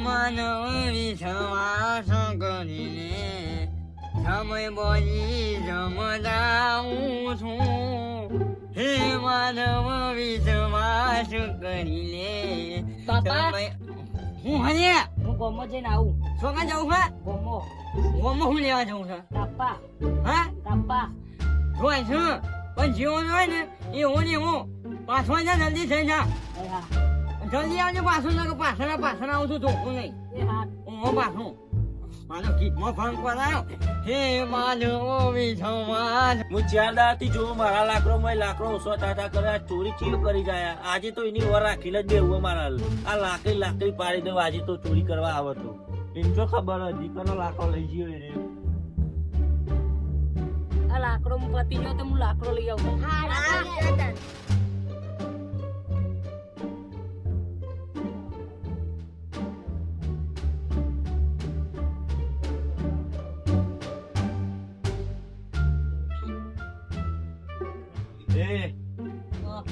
માનવ વિશ્વાસ કરીને સમય બોલી જમદાવું છું હે માનવ વિશ્વાસ કરીને બાપા. સમય- હું હરે હું ગોમો જઈને આવું છોકરા જવું છે ગોમો ગોમાં હું લેવા જવું છે કાપા હા કાપા હોય છે પણ જીવન હોય ને એ હું ને હું પાછો જા જલ્દી થઈ જા એ હા જલ્દી આવજો પાછું ના પાછળ પાછળ આવું છું ધોકું નહીં. એ હા. હું પાછું. માનો ગીતમાં ભંગ પડાયો. હે માનવો વિશ્વાસ હું ચાર દાતી જો મારા લાકડો મય લાકડો ઓછો તાતા કરે ચોરી ચીલ કરી ગયા આજે તો એની વર રાખીને જ બેવું મારા આ લાકડી લાકડી પાડી દેવા આજે તો ચોરી કરવા આવતો એમ તો ખબર હતી કનો લાકડો લઈ ગયો એને. આ લાકડો હું પતી ગયો તો હું લાકડો લઈ આવું. એ.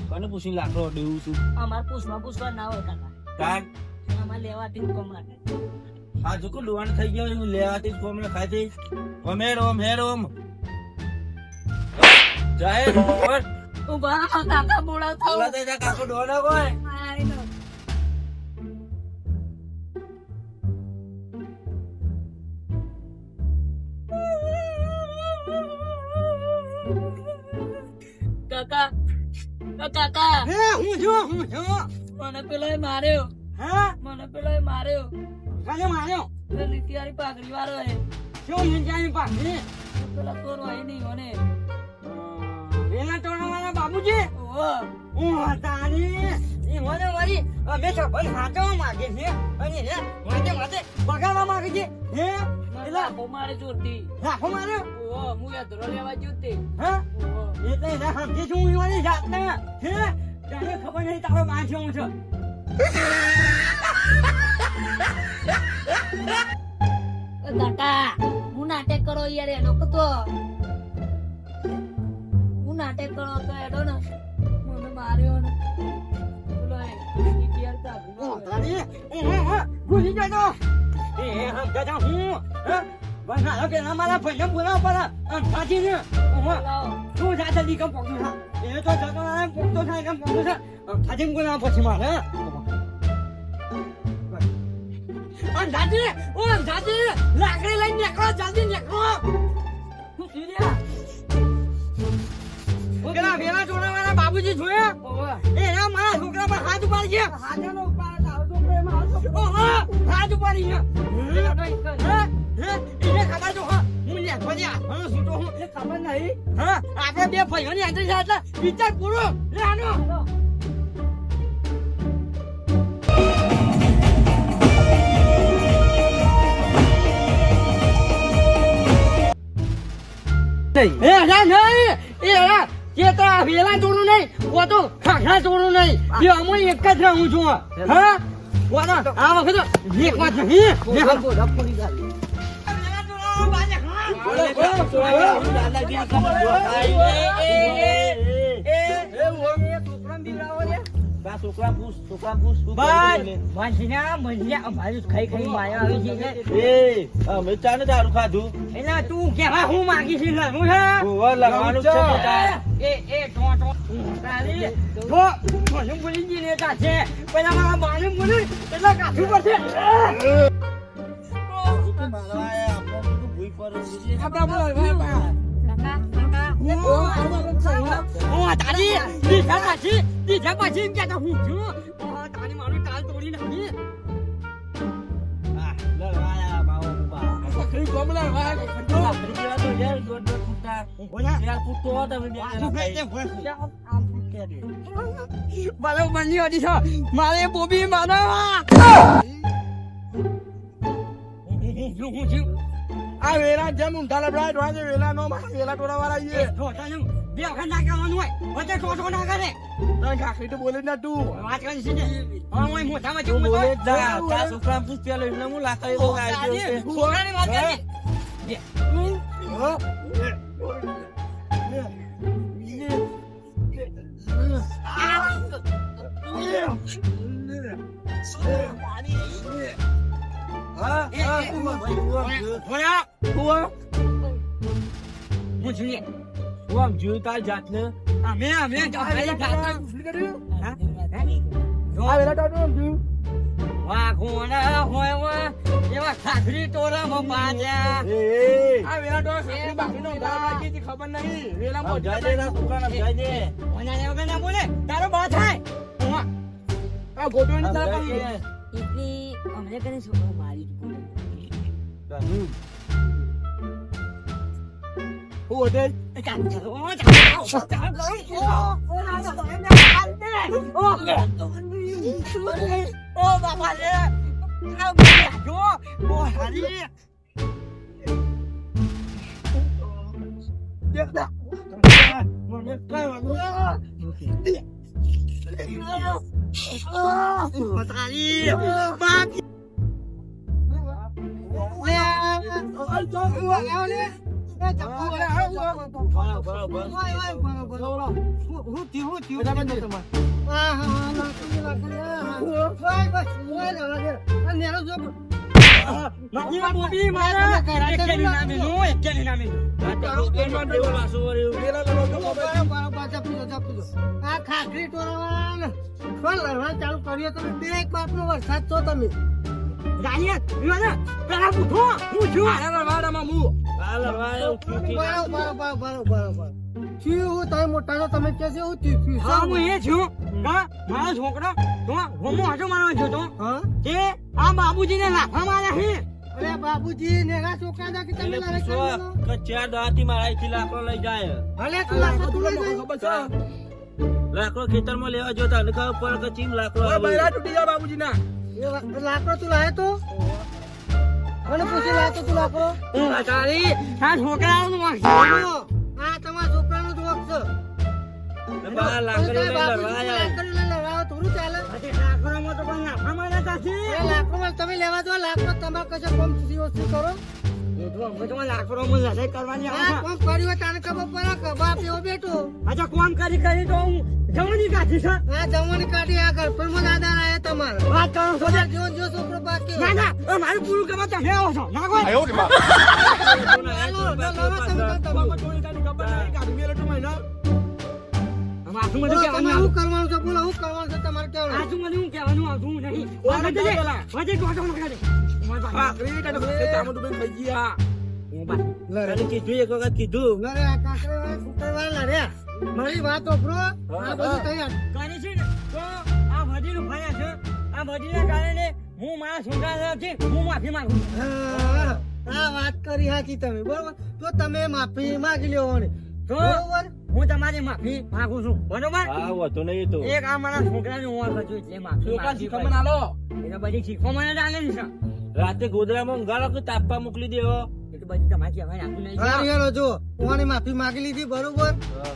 કને પૂછીને લાકડો દેવું છું અમાર પૂછવા પૂછવા ના હોય કાકા. કાક અમાર લેવાથી જ કોમ લાગે. આ જોકો ડોવાણ થઈ ગયો હું લેવાથી જ કોમને ખાઈ જઈશ ઓમ હેડ ઓમ હેડ ઓમ. જાહેર ઓર ઊભા કાકા બોલાવતા કાકો ડોવાનો કોઈ. કાકા. કાકા. હે હું જો હું જો મને પેલો માર્યો. હા? મને પેલો માર્યો. કાલે માર્યો? પેલો નીતિવાળી પાઘડી વાળો હે શું નિંજાની પાછી પેલા કોર હોય નહીં મને. વેલા વાળા બાબુજી? ઓ હું હતાની એ મને મારી અમે સફળ હાચવા માંગે છે અને હે માટે માથે બગાડવા માંગે છે હે? એટલે મારે જોરથી. રાખો માર્યો ઓહો હું યાદરો લેવા જોતે હા? એટલે એને સમજી છું હું એવાની જાતના? હે? તને ખબર નહીં તારો માં છે? હું છું એ હું નાટક કરો યાર એનો કતો હું નાટક કરો તો એડો ને. મને માર્યો ને. પેલો એ નીતિવાળી પાઘડી હું વાળો તારી. એ હે હે ભૂલી જતો એ હે હમ હું હે? બનાવો પેલા મારા ભાઈને બોલાવો પડે આમ ને હું તું જા જલ્દી કમ પકડું હા એ તો જતો ના પકડતો થાય કેમ પકડું છે? સાચી બોલાવો પછી મારે અંધાજી ઓ અંધાજી લાકડી લઈને નીકળો જલ્દી નીકળો. હું સીર્યા. પેલા વેલા બાબુજી જોયા? એના મારા છોકરા પર હાથ ઉપાડી છે હાથેનો ઓહો હાથ ઉપાડી એને ખબર હું આનો હું એ ખબર નહીં. હા? આપણે બે ભાઈઓની અંદર છે એટલે વિચાર પૂરો. લે આનો. હાલો. એ ના નહીં. એ ના ચેતરા વેલા ચોરું નહીં કો તો ખાખા નહીં. બે અમે એક જ રહું છું. હા? કોનો આ વખત એક વાત નહીં દાદાગીરી તા છોકરા પૂછ છોકરા પૂછ શું કર્યું એને? ખાઈ ખાઈ માયા આવી છે ને. એ અમે ચાને દારૂ ખાધું. એના તું કેવા હું માગી છે લડવું છે ઓવર લગવાનું છે. એ તારી તો મને બોલી જી ને તાશે પેલા મારા બાને બોલી એટલે કાઠું પડશે શું બધું છે. છું મારું જેવા તો બની હતી છો. મારે બોબી મારા આ વેલા જેમ ઊંધા ડોહા છે વેલા નો માં વેલા ટોળા વાળા તો બે વખત ના કરવાનું હોય વચ્ચે ટોટો ના કરે. તો ખાખરી તો બોલે ના તું. વાત કરી છે હા હું મોઢામાં તું જેવું બોલે જ. તારા છોકરાને પૂછ પેલો એમને હું લાકડી તો આવી ગયો છે. છોકરાની વાત કરી. હું જોઈએ. હું આમ જોયું તારી જાતને અમે અમે તમારી જાતના હા? વેલા ટાટુ આમ થયું. વાઘોડા હોય હોય એવા ખાખરી ટોળામાં પાડ્યા. એ, એ. આ વેલા ટાટુ ખાખરી બાકીનો ઉધાર બાકી હતી, ખબર નહીં વેલા આમ જાય દે ના બોલે તારો બા થાય. આ ગોટવાની આમ તાર જાય પાડી. દે. એટલી અમને કને છોકરો મારી હમ. હું હોતે એ ચાલ, ચાલ, ઓ, ચાલ, ચાલ, ચાલ, ઓ, ઓ, ના, ના, ના, ના, ઓ, ઓ, બાપા રે. આ બોલ્યા, જો, ઓ, હારી. મને કઈ વાંધો નહીં. ઓ, તારી, બાપ. બરાબર, બરાબર. મારી બોબી મારા નામે નું, એકેની નામે નું. ટાટુ આ ખાખરી ટોળાવાળાને ફોન લડવા ચાલુ કર્યો તમે બે એક બાપનો વરસાદ છો તમે જાણીએ, યુવાના, પેલા પૂછો, હું છું. આના રવાડામાં મું. આ લડવા એવું થયું કે બરોબર બરોબર તમે મોટા છો તમે કે છે હું થયું હા, હું એ છું. હા, મારો છોકરો તો હોમો હાજો મારવા ગયો તો. હા તે આ બાબુજીને લાફા માર્યા હે અરે બાબુજી નેગા છોકરા દા કે તમે લારે? કે ચાર દાતી મારા થી લાકડો લઈ જાય ભલે તું લાખો તું લઈ જાય. ખબર છે? લાકડો ખેતરમાં લેવા જો તા ખબર પડે કે ચીમ લાકડો ઓય, આવે. બૈરા તૂટી જાય બાબુજીના. એ લાકડો તું લાયો તો અને પૂછી લાયો તું લાકડો આ તારી, આ છોકરાઓનું વાંક અને બા લાકડો તમે લઈને બાબુજીને લડવા આવ્યા. લાકડો લઈને લડાવો થોડું ચાલે આજે લાકડામાં તો પણ માર્યા તા છે. એ લાકડો તમે લેવા દો લાકડો તમારે કશે કોમ વસ્તુ કરો તો તો. કોમ કોમ કરી કરી તો હું જવાની કાઢી છે આ જમવાની કાઢી આ ઘરપણમાં દાદા આયા તમારે વાત કરો છો તે? જેવો જેવો છોકરો બાકી ના ના એ મારું પૂરું કરવા તમે આવો છો ના કોઈ હાલો, ના, ના, તમે તો તમે. બાબા જોઈ તારી ખબર નહીં કે આદમી એટલે મહિના. માથું બોલો, કહેવાનું શું કરવાનું છે? બોલો શું કરવાનું છે? તમારે કેવાનું આજુ મને હું કહેવાનું આવતું નહીં. વજે ગોટો. હું છોકરા મારી વાત ઓફરો આ બધું તૈયાર. કરી છે ને? તો આ વડીલ ઉભાયા છે. આ વડીલના કારણે હું મારા છોકરાથી હું માફી માંગુ આ વાત કરી હાચી તમે બરોબર? તો તમે માફી માંગી લેવાની તો હું તમારી માફી માંગુ છું. બરોબર? હા વધુ નહીં તો. એક આ મારા છોકરાની ઉંમર હતું એટલે માફી છોકરા માંગવી શીખમણ આલો. એટલે બધી શીખો મને જાણે છે રાતે ગોદરામાં ઊંઘાડો કે તાપવા મોકલી દેવો? એ તમારી કહેવાય આપું નહીં. હા યાર જો કોને માફી માંગી લીધી બરોબર?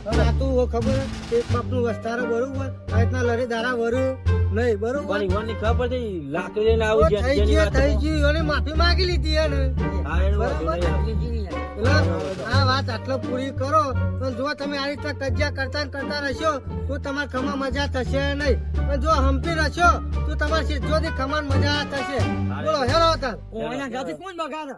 અને આ તું ખબર એક બાપનું વસ્તારો બરોબર? આ રીતના લડે દારા વરું નહીં બરોબર? પણ ઈવનની ખબર છે લાકડી લઈને આવું છે થઈ ગયું વાત થઈ ગયું અને માફી માંગી લીધી એને. હા એનું વધુ બરાબર. નહીં એટલે આ વાત આટલો પૂરી કરો પણ જો તમે આ રીતના કજિયા કરતા કરતા રહેશો તો તમારે ખમા મજા થશે નહીં. પણ જો હંપી રહેશો તો તમારે સીધોથી ખમાન મજા થશે. બોલો હેરો તાર. કોણ બગાડે?